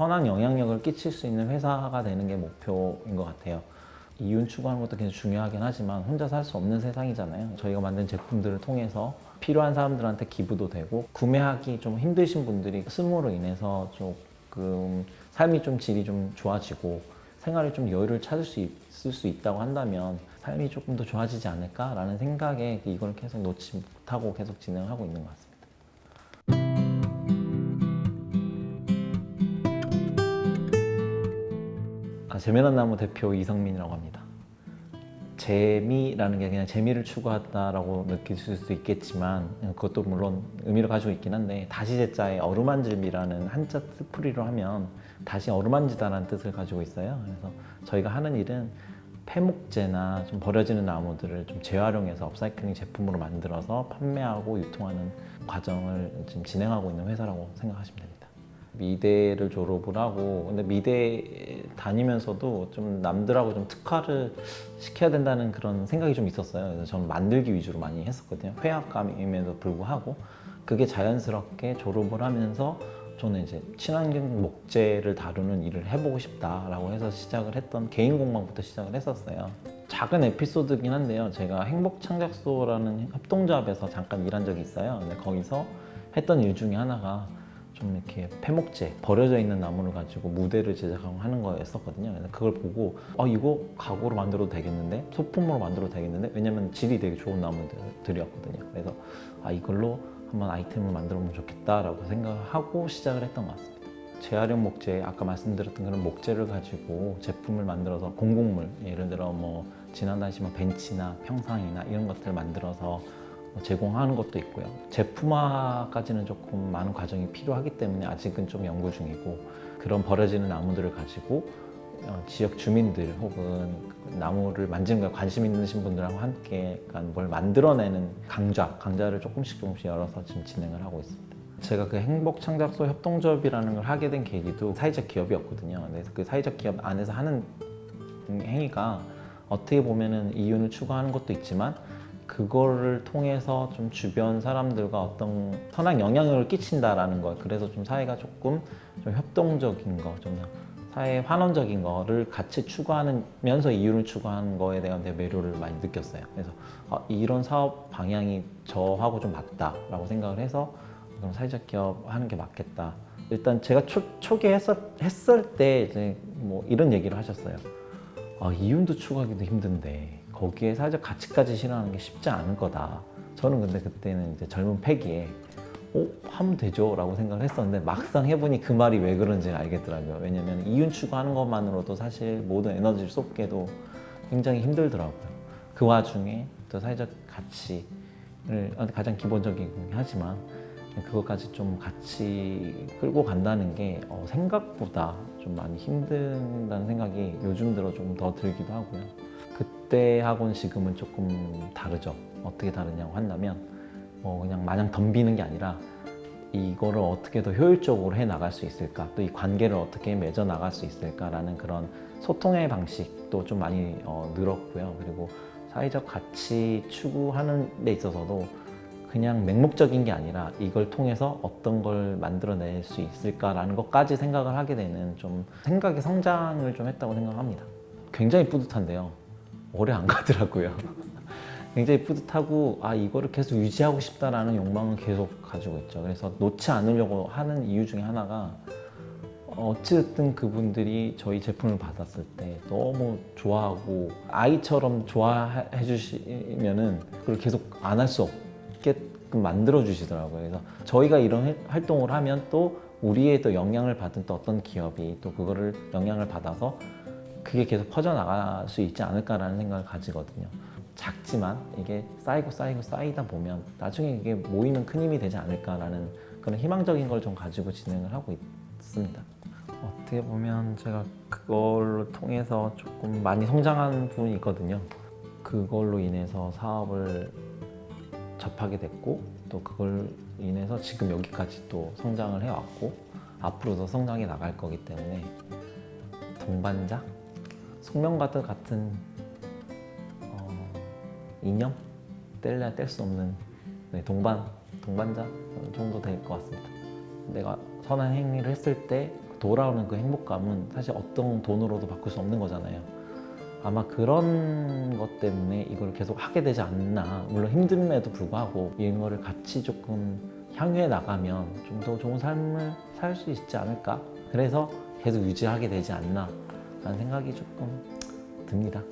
선한 영향력을 끼칠 수 있는 회사가 되는 게 목표인 것 같아요. 이윤 추구하는 것도 굉장히 중요하긴 하지만 혼자 살 수 없는 세상이잖아요. 저희가 만든 제품들을 통해서 필요한 사람들한테 기부도 되고 구매하기 좀 힘드신 분들이 쓰므로 인해서 조금 삶이 좀 질이 좀 좋아지고 생활에 좀 여유를 찾을 수 있을 수 있다고 한다면 삶이 조금 더 좋아지지 않을까라는 생각에 이걸 계속 놓지 못하고 계속 진행하고 있는 것 같습니다. 재미난 나무 대표 이성민이라고 합니다. 재미라는 게 그냥 재미를 추구한다라고 느끼실 수 있겠지만 그것도 물론 의미를 가지고 있긴 한데 다시 제자의 어루만질미라는 한자 뜻풀이로 하면 다시 어루만지다라는 뜻을 가지고 있어요. 그래서 저희가 하는 일은 폐목재나 좀 버려지는 나무들을 좀 재활용해서 업사이클링 제품으로 만들어서 판매하고 유통하는 과정을 지금 진행하고 있는 회사라고 생각하시면 됩니다. 미대를 졸업을 하고 근데 미대 다니면서도 좀 남들하고 좀 특화를 시켜야 된다는 그런 생각이 좀 있었어요. 그래서 저는 만들기 위주로 많이 했었거든요. 회합감임에도 불구하고 그게 자연스럽게 졸업을 하면서 저는 이제 친환경 목재를 다루는 일을 해보고 싶다라고 해서 시작을 했던 개인 공방부터 시작을 했었어요. 작은 에피소드긴 한데요. 제가 행복창작소라는 협동조합에서 잠깐 일한 적이 있어요. 근데 거기서 했던 일 중에 하나가 좀 이렇게 폐목재 버려져 있는 나무를 가지고 무대를 제작하고 하는 거였었거든요. 그래서 그걸 보고 아 이거 가구로 만들어도 되겠는데 소품으로 만들어도 되겠는데 왜냐면 질이 되게 좋은 나무들이었거든요. 그래서 아 이걸로 한번 아이템을 만들어 보면 좋겠다라고 생각하고 시작을 했던 것 같습니다. 재활용 목재 아까 말씀드렸던 그런 목재를 가지고 제품을 만들어서 공공물 예를 들어 뭐 지난달시면 벤치나 평상이나 이런 것들을 만들어서 뭐 제공하는 것도 있고요. 제품화까지는 조금 많은 과정이 필요하기 때문에 아직은 좀 연구 중이고 그런 버려지는 나무들을 가지고 어, 지역 주민들 혹은 나무를 만지는 거에 관심 있으신 분들하고 함께 뭘 만들어내는 강좌, 강좌를 조금씩 조금씩 열어서 지금 진행을 하고 있습니다. 제가 그 행복 창작소 협동조합이라는 걸 하게 된 계기도 사회적 기업이었거든요. 그래서 그 사회적 기업 안에서 하는 행위가 어떻게 보면은 이윤을 추구하는 것도 있지만 그거를 통해서 좀 주변 사람들과 어떤 선한 영향력을 끼친다라는 거. 그래서 좀 사회가 조금 좀 협동적인 거, 좀 사회 환원적인 거를 같이 추구하면서 이윤을 추구하는 거에 대한 매료를 많이 느꼈어요. 그래서 아, 이런 사업 방향이 저하고 좀 맞다라고 생각을 해서 그럼 사회적 기업 하는 게 맞겠다. 일단 제가 초, 초기에 했을 때 이제 뭐 이런 얘기를 하셨어요. 아, 이윤도 추구하기도 힘든데 거기에 사회적 가치까지 실현하는 게 쉽지 않을 거다. 저는 근데 그때는 이제 젊은 패기에 어? 하면 되죠 라고 생각을 했었는데 막상 해보니 그 말이 왜 그런지 알겠더라고요. 왜냐면 이윤 추구하는 것만으로도 사실 모든 에너지를 쏟기도 굉장히 힘들더라고요. 그 와중에 또 사회적 가치를 가장 기본적이긴 하지만 그것까지 좀 같이 끌고 간다는 게 어, 생각보다 좀 많이 힘든다는 생각이 요즘 들어 좀 더 들기도 하고요. 그때하고는 지금은 조금 다르죠. 어떻게 다르냐고 한다면 뭐 그냥 마냥 덤비는 게 아니라 이거를 어떻게 더 효율적으로 해 나갈 수 있을까 또 이 관계를 어떻게 맺어 나갈 수 있을까라는 그런 소통의 방식도 좀 많이 어, 늘었고요. 그리고 사회적 가치 추구하는 데 있어서도 그냥 맹목적인 게 아니라 이걸 통해서 어떤 걸 만들어낼 수 있을까라는 것까지 생각을 하게 되는 좀 생각의 성장을 좀 했다고 생각합니다. 굉장히 뿌듯한데요. 오래 안 가더라고요. 굉장히 뿌듯하고 아 이거를 계속 유지하고 싶다라는 욕망을 계속 가지고 있죠. 그래서 놓지 않으려고 하는 이유 중에 하나가 어찌됐든 그분들이 저희 제품을 받았을 때 너무 좋아하고 아이처럼 좋아해 주시면은 그걸 계속 안 할 수 없게끔 만들어 주시더라고요. 그래서 저희가 이런 해- 활동을 하면 또 우리의 또 영향을 받은 또 어떤 기업이 또 그거를 영향을 받아서 그게 계속 퍼져나갈 수 있지 않을까라는 생각을 가지거든요. 작지만 이게 쌓이고 쌓이고 쌓이다 보면 나중에 이게 모이면 큰 힘이 되지 않을까라는 그런 희망적인 걸 좀 가지고 진행을 하고 있습니다. 어떻게 보면 제가 그걸로 통해서 조금 많이 성장한 부분이 있거든요. 그걸로 인해서 사업을 접하게 됐고 또 그걸 인해서 지금 여기까지 또 성장을 해왔고 앞으로도 성장해 나갈 거기 때문에 동반자, 숙명가드 같은 어, 이념 뗄래야 뗄 수 없는 네, 동반 동반자 정도 될 것 같습니다. 내가 선한 행위를 했을 때 돌아오는 그 행복감은 사실 어떤 돈으로도 바꿀 수 없는 거잖아요. 아마 그런 것 때문에 이걸 계속 하게 되지 않나. 물론 힘듦에도 불구하고 이런 거를 같이 조금 향유해 나가면 좀 더 좋은 삶을 살 수 있지 않을까. 그래서 계속 유지하게 되지 않나. 라는 생각이 조금 듭니다.